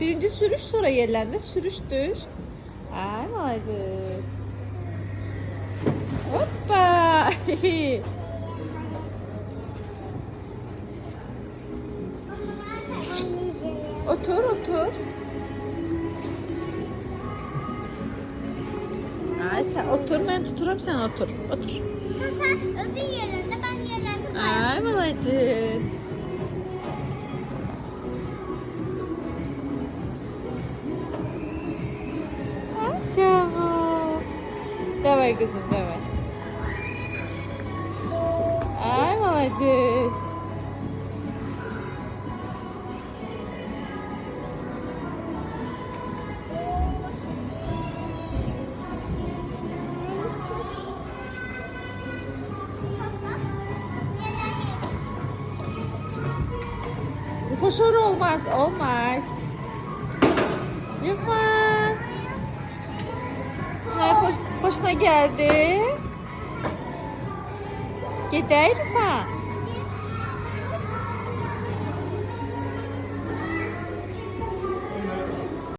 Birinci sürüş sonra yerlerinde sürüştür. Ay haydi. Hoppa. otur otur. Ay sen otur ben tuturum sen otur. Otur. Ha, sen ödün yerinde ben yerlerde. Ay malacık. Давай kızım давай. Ay молодец. Foşur olmaz, olmaz. Lütfen. Hoşuna geldi. Gider Lütfen.